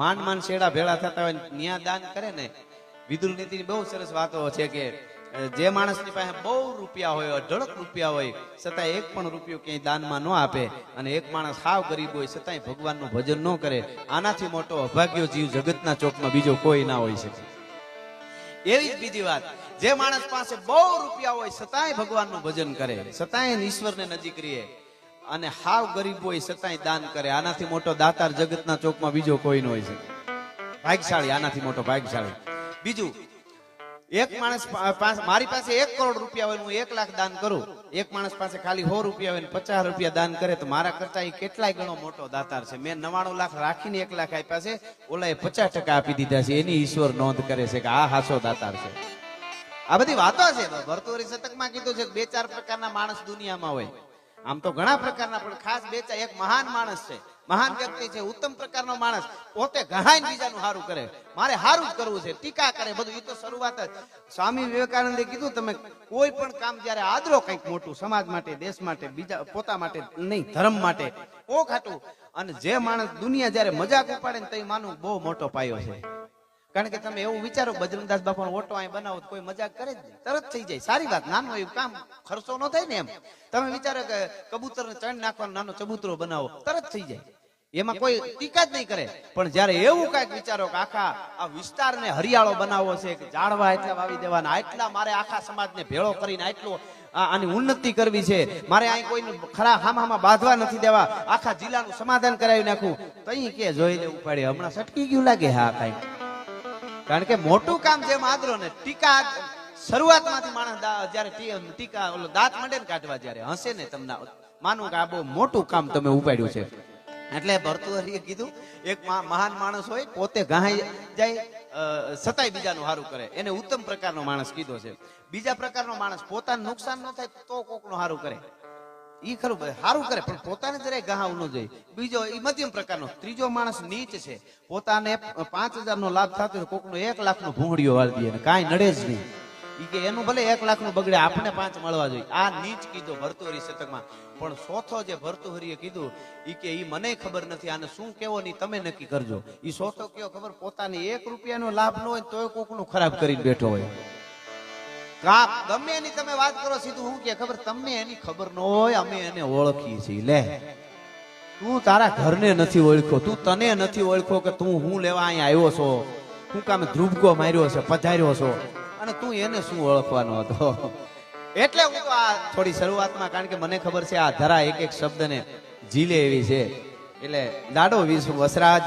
માંડ માંડ શેડા ભેળા થતા હોય ન્યા દાન કરે ને વિદુર નીતિની બહુ સરસ વાતો છે કે જે માણસની પાસે બહુ રૂપિયા હોય, અઢળક રૂપિયા હોય, છતાં એક પણ રૂપિયો ક્યાંય દાનમાં ન આપે અને એક માણસ હાવ ગરીબ હોય, છતાંય ભગવાનનું ભજન ન કરે, આનાથી મોટો અભાગ્યો જીવ જગતના ચોકમાં બીજો કોઈ ના હોય શકે. એવી જ બીજી વાત, જે માણસ પાસે બહુ રૂપિયા હોય, છતાંય ભગવાનનું ભજન કરે, છતાંય ઈશ્વરને નજીક રહે અને હાવ ગરીબ હોય દાન કરે. આનાથી મોટો દાતાર જગતના ચોકમાં બીજો કોઈ ન હોય છે. ભાગશાળી, આનાથી મોટો ભાગશાળી. બીજું, એક માણસ મારી પાસે એક કરોડ રૂપિયા હોય હું એક લાખ દાન કરું. એક માણસ પાસે ખાલી સો રૂપિયા હોય પચાસ રૂપિયા દાન કરે તો મારા કરતા એ કેટલાય ગણો મોટો દાતાર છે. મેં નવાણું લાખ રાખીને એક લાખ આપ્યા છે. ઓલાએ પચાસ ટકા આપી દીધા છે. એની ઈશ્વર નોંધ કરે છે કે આ હાસો દાતાર છે. આ બધી વાતો છે. ભરતુરી શતકમાં કીધું છે બે ચાર પ્રકારના માણસ દુનિયામાં હોય. આમ તો ઘણા પ્રકારના, પણ ખાસ બે ચાર, એક મહાન માણસ છે. મહાન વ્યક્તિ છે, ઉત્તમ પ્રકારનો માણસ. પોતે ઘણાય બીજાનું સારું કરે. મારે સારું જ કરવું છે, ટીકા કરે, બધું. એ તો શરૂઆત જ. સ્વામી વિવેકાનંદે કીધું, તમે કોઈ પણ કામ જ્યારે આદરો કંઈક મોટું, સમાજ માટે, દેશ માટે, બીજા, પોતા માટે નહીં, ધર્મ માટે. ઓ ખાટું. અને જે માણસ દુનિયા જ્યારે મજાક ઉપાડે ને તે માનું, બહુ મોટો પાયો છે. કારણ કે તમે એવું વિચારો બજરંગદાસ બાપાનો ઓટો અહીં બનાવો કોઈ મજાક કરે જ તરત થઈ જાય. સારી વાત. નાનો એવું કામ ખર્ચો ન થાય ને એમ. તમે વિચારો કે કબૂતર ને ચણ નાખવાનો નાનો ચબૂતરો બનાવો, તરત થઈ જાય. એમાં કોઈ ટીકા જ નહીં કરે. પણ જયારે એવું કંઈક વિચારો કે આખા આ વિસ્તારને હરિયાળો બનાવવો છે, કે ઝાડવા એટલા વાવી દેવાના, આટલા મારે આખા સમાજને ભેળો કરીને આટલો આની ઉન્નતિ કરવી છે, મારે અહીં કોઈને ખરા હામામાં બાંધવા નથી દેવા, આખા જિલ્લાનું સમાધાન કરાવી નાખું, તઈ કે જોઈ લેવું પડે. હમણાં સટકી ગયું લાગે હા કાંઈ. કારણ કે મોટું કામ જેમ આદરો ને ટીકા શરૂઆતમાંથી માણસ જયારે ટીકા ઓલો દાંત માંડે ને કાઢવા જયારે હસે ને તમને માનું કે આ બહુ મોટું કામ તમે ઉપાડ્યું છે. એટલે ભરતુહરીએ કીધું, એક મહાન માણસ હોય, પોતે ગાય જાય સતાય બીજાનું સારું કરે. એને ઉત્તમ પ્રકારનો માણસ કીધો છે. બીજા પ્રકારનો માણસ પોતાનું નુકસાન ન થાય તો કોકનું સારું કરે. ઈ ખરું સારું કરે, પણ પોતાને જરાય ગહાવ ન જોઈએ બીજો ઈ મધ્યમ પ્રકારનો. ત્રીજો માણસ નીચ છે. પોતાને પાંચ હજાર નો લાભ થતો હોય કોકનો એક લાખ નો ભૂંગળીઓ વાળી દે કાંઈ નડે જ નહીં. ઈ કે એનું ભલે એક લાખનું બગડે આપણે પાંચ મળવા જોઈએ. આ નીચ કીધો ભરતુહરી શતકમાં. પણ ચોથો જે ભરતુહરીએ કીધું, ઈ કે ઈ મને ખબર નથી, આને શું કેવો નહીં તમે નક્કી કરજો. ઈ ચોથો કયો ખબર? પોતાને એક રૂપિયાનો લાભ ન હોય તોય કોકનું ખરાબ કરીને બેઠો હોય. કાપ, ગમે એની તમે વાત કરો, સીધું હું કે, ખબર, તમને એની ખબર ન હોય, અમે એને ઓળખીએ છીએ. લે, તું તારા ઘરને નથી ઓળખ્યો તું તને નથી ઓળખ્યો કે તું હું લેવા અહીંયા આવ્યો છો? હું કામે ધ્રુબકો માર્યો છે, પધાર્યો છો? અને તું એને શું ઓળખવાનો હતો? એટલે હું આ થોડી શરૂઆતમાં, કારણ કે મને ખબર છે આ ધરા એક એક શબ્દને ઝીલે એવી છે. એટલે દાડો વિશ્વ વસરાજ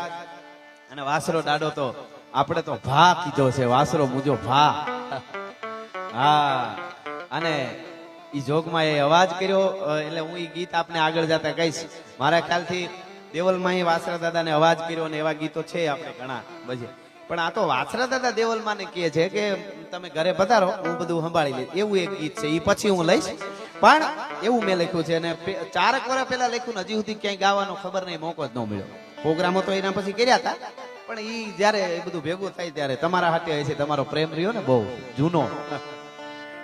અને વાસરો દાડો તો આપણે તો ભા કીધો છે, વાસરો મુજો ભા. હા. અને એ જોગમાં એ અવાજ કર્યો એટલે હું એ ગીત આપને આગળ જતા કહીશ. મારા ખ્યાલથી દેવલમાં વાસરા દાદાને અવાજ કર્યો ને એવા ગીતો છે આપણે ઘણા બજે પણ આ તો વાસરા દાદા દેવલમાં ને કહે છે કે, તમે ઘરે પધારો, હું બધું સંભાળી લઈશ. એવું એક ગીત છે એ પછી હું લઈશ. પણ એવું મેં લખ્યું છે અને ચારક વર્ષ પહેલા લખ્યું હજી સુધી ક્યાંય ગાવાનો ખબર નહીં, મોકો જ ન મળ્યો. પ્રોગ્રામો તો એના પછી કર્યા હતા, પણ એ જ્યારે એ બધું ભેગું થાય ત્યારે તમારા હાથે છે તમારો પ્રેમ રહ્યો ને બહુ જૂનો.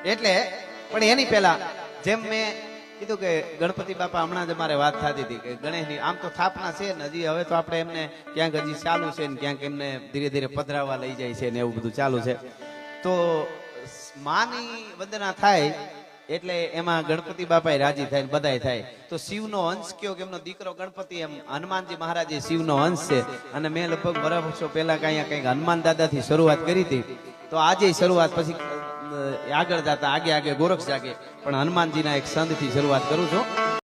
એટલે, પણ એની પહેલા, જેમ મેં કીધું કે ગણપતિ બાપા હમણાં જ મારે વાત થતી હતી કે ગણેશની, આમ તો સ્થાપના છે ને, હજી હવે તો આપણે એમને ક્યાંક હજી ચાલુ છે ને, ક્યાંક એમને ધીરે ધીરે પધરાવા લઈ જાય છે ને, એવું બધું ચાલુ છે. તો માની વંદના થાય, એટલે એમાં ગણપતિ બાપા રાજી થાય ને બધાય થાય. તો શિવનો અંશ કયો કે એમનો દીકરો ગણપતિ, એમ હનુમાનજી મહારાજ શિવનો અંશ છે. અને મેં લગભગ વર્ષો પહેલા કઈ કંઈક હનુમાન દાદાથી શરૂઆત કરી હતી. તો આજે શરૂઆત પછી આગળ જતા આગે આગે ગોરખ જાગે. પણ હનુમાનજીના એક સંતથી શરૂઆત કરું છું.